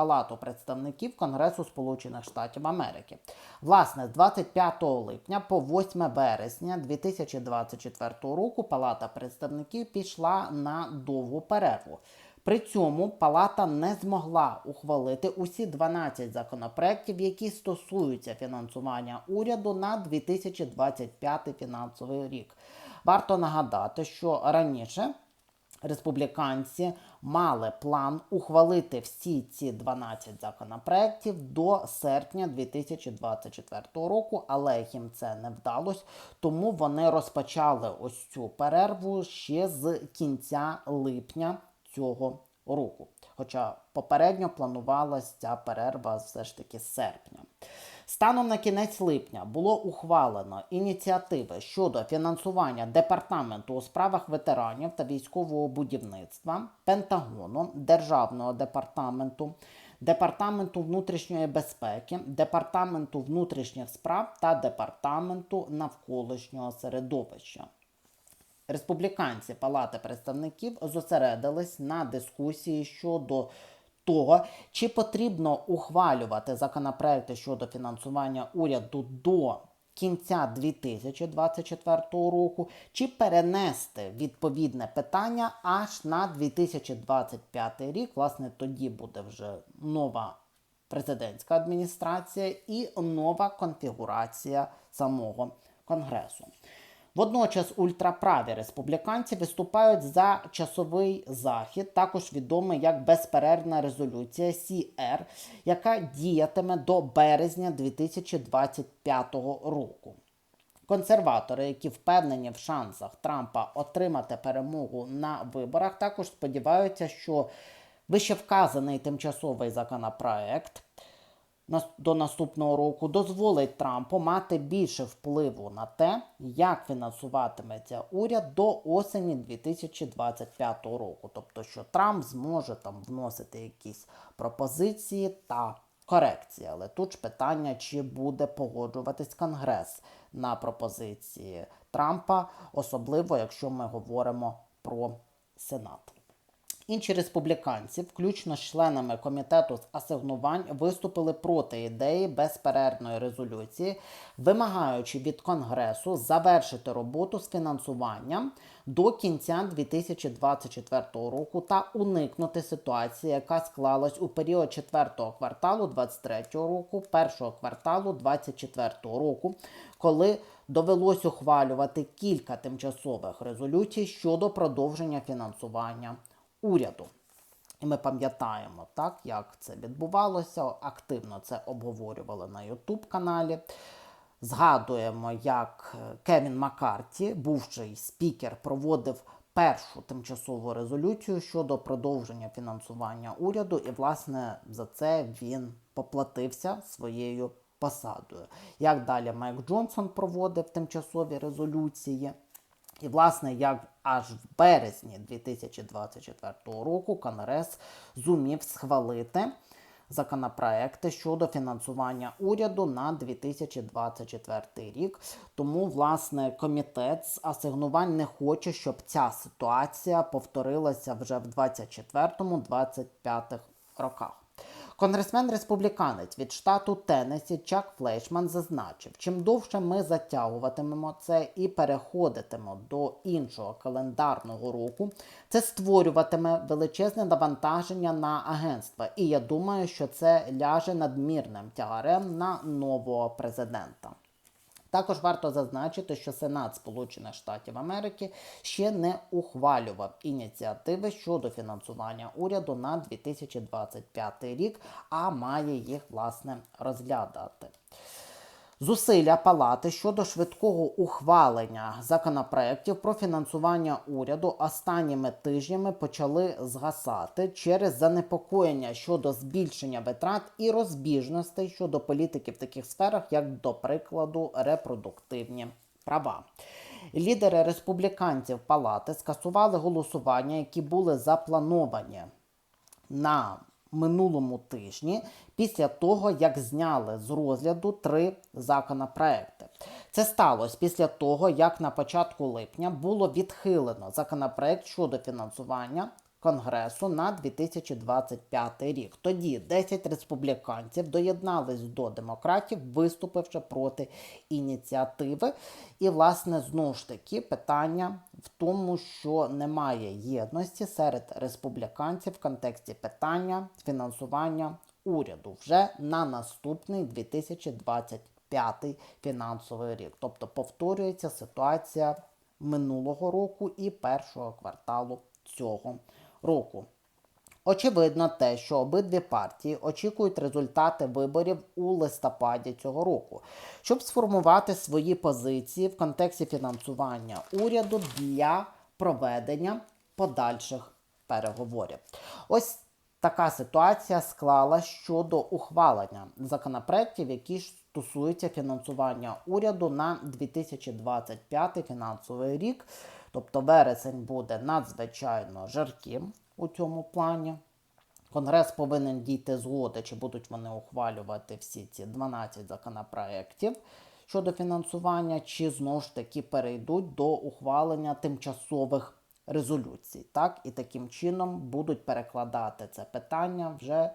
Палату представників Конгресу Сполучених Штатів Америки. Власне, з 25 липня по 8 березня 2024 року Палата представників пішла на довгу перерву. При цьому Палата не змогла ухвалити усі 12 законопроєктів, які стосуються фінансування уряду на 2025 фінансовий рік. Варто нагадати, що раніше республіканці мали план ухвалити всі ці 12 законопроєктів до серпня 2024 року, але їм це не вдалося, тому вони розпочали ось цю перерву ще з кінця липня цього року. Хоча попередньо планувалася ця перерва все ж таки з серпня. Станом на кінець липня було ухвалено ініціативи щодо фінансування департаменту у справах ветеранів та військового будівництва, Пентагону, Державного департаменту, Департаменту внутрішньої безпеки, Департаменту внутрішніх справ та Департаменту навколишнього середовища. Республіканці Палати представників зосередились на дискусії щодо того, чи потрібно ухвалювати законопроекти щодо фінансування уряду до кінця 2024 року, чи перенести відповідне питання аж на 2025 рік. Власне, тоді буде вже нова президентська адміністрація і нова конфігурація самого конгресу. Водночас ультраправі республіканці виступають за часовий захід, також відомий як безперервна резолюція CR, яка діятиме до березня 2025 року. Консерватори, які впевнені в шансах Трампа отримати перемогу на виборах, також сподіваються, що вищевказаний тимчасовий законопроект до наступного року дозволить Трампу мати більше впливу на те, як фінансуватиметься уряд до осені 2025 року. Тобто, що Трамп зможе там вносити якісь пропозиції та корекції. Але тут ж питання, чи буде погоджуватись Конгрес на пропозиції Трампа, особливо якщо ми говоримо про Сенат. Інші республіканці, включно з членами комітету з асигнувань, виступили проти ідеї безперервної резолюції, вимагаючи від Конгресу завершити роботу з фінансуванням до кінця 2024 року та уникнути ситуації, яка склалась у період 4 кварталу 2023 року, 1 кварталу 2024 року, коли довелось ухвалювати кілька тимчасових резолюцій щодо продовження фінансування уряду. І ми пам'ятаємо, так, як це відбувалося. Активно це обговорювали на Ютуб каналі. Згадуємо, як Кевін Маккарті, бувший спікер, проводив першу тимчасову резолюцію щодо продовження фінансування уряду, і, власне, за це він поплатився своєю посадою. Як далі Майк Джонсон проводив тимчасові резолюції. І, власне, як аж в березні 2024 року Конгрес зумів схвалити законопроекти щодо фінансування уряду на 2024 рік. Тому, власне, комітет з асигнувань не хоче, щоб ця ситуація повторилася вже в 2024-2025 роках. Конгресмен республіканець від штату Теннесі Чак Флейшман зазначив, чим довше ми затягуватимемо це і переходитимо до іншого календарного року, це створюватиме величезне навантаження на агентства. І я думаю, що це ляже надмірним тягарем на нового президента. Також варто зазначити, що Сенат Сполучених Штатів Америки ще не ухвалював ініціативи щодо фінансування уряду на 2025 рік, а має їх власне розглядати. Зусилля палати щодо швидкого ухвалення законопроєктів про фінансування уряду останніми тижнями почали згасати через занепокоєння щодо збільшення витрат і розбіжностей щодо політики в таких сферах, як, до прикладу, репродуктивні права. Лідери республіканців палати скасували голосування, які були заплановані на минулому тижні після того, як зняли з розгляду три законопроекти. Це сталося після того, як на початку липня було відхилено законопроект щодо фінансування Конгресу на 2025 рік. Тоді 10 республіканців доєднались до демократів, виступивши проти ініціативи. І, власне, знову ж таки питання в тому, що немає єдності серед республіканців в контексті питання фінансування уряду вже на наступний 2025 фінансовий рік. Тобто повторюється ситуація минулого року і першого кварталу цього року. Очевидно те, що обидві партії очікують результати виборів у листопаді цього року, щоб сформувати свої позиції в контексті фінансування уряду для проведення подальших переговорів. Ось така ситуація склала щодо ухвалення законопроєктів, які стосуються фінансування уряду на 2025 фінансовий рік. Тобто вересень буде надзвичайно жарким у цьому плані. Конгрес повинен дійти згоди, чи будуть вони ухвалювати всі ці 12 законопроєктів щодо фінансування, чи знову ж таки перейдуть до ухвалення тимчасових резолюцій. Так? І таким чином будуть перекладати це питання вже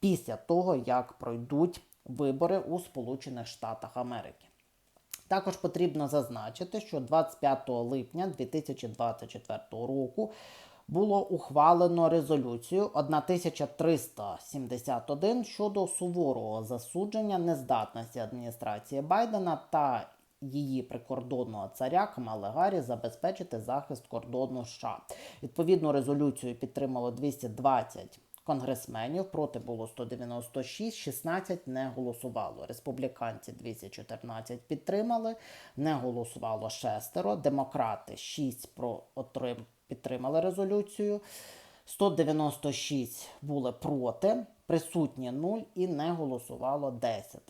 після того, як пройдуть вибори у Сполучених Штатах Америки. Також потрібно зазначити, що 25 липня 2024 року було ухвалено резолюцію 1371 щодо суворого засудження нездатності адміністрації Байдена та її прикордонного царя Камали Гаррі забезпечити захист кордону США. Відповідну резолюцію підтримало 220 конгресменів, проти було 196, 16 не голосувало. Республіканці 214 підтримали, не голосувало шестеро. Демократи 6 про підтримали резолюцію. 196 були проти, присутні 0 і не голосувало 10.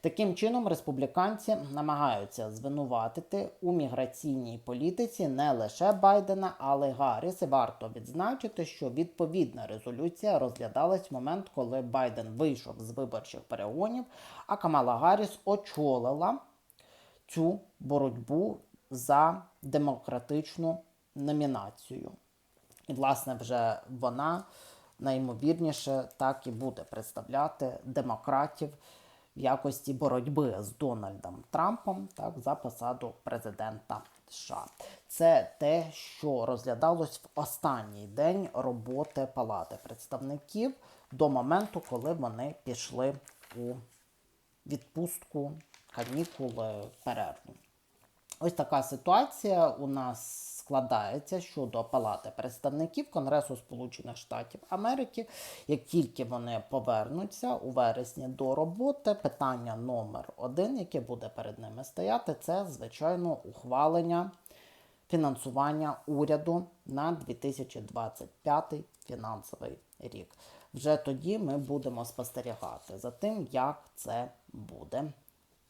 Таким чином, республіканці намагаються звинуватити у міграційній політиці не лише Байдена, але й Гарріс. І варто відзначити, що відповідна резолюція розглядалась в момент, коли Байден вийшов з виборчих перегонів, а Камала Гарріс очолила цю боротьбу за демократичну номінацію. І, власне, вже вона найімовірніше так і буде представляти демократів в якості боротьби з Дональдом Трампом так, за посаду президента США. Це те, що розглядалось в останній день роботи Палати представників до моменту, коли вони пішли у відпустку, канікули, перерву. Ось така ситуація у нас складається щодо Палати представників Конгресу Сполучених Штатів Америки. Як тільки вони повернуться у вересні до роботи, питання номер один, яке буде перед ними стояти, це звичайно ухвалення фінансування уряду на 2025 фінансовий рік. Вже тоді ми будемо спостерігати за тим, як це буде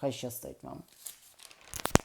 Хай щастить вам!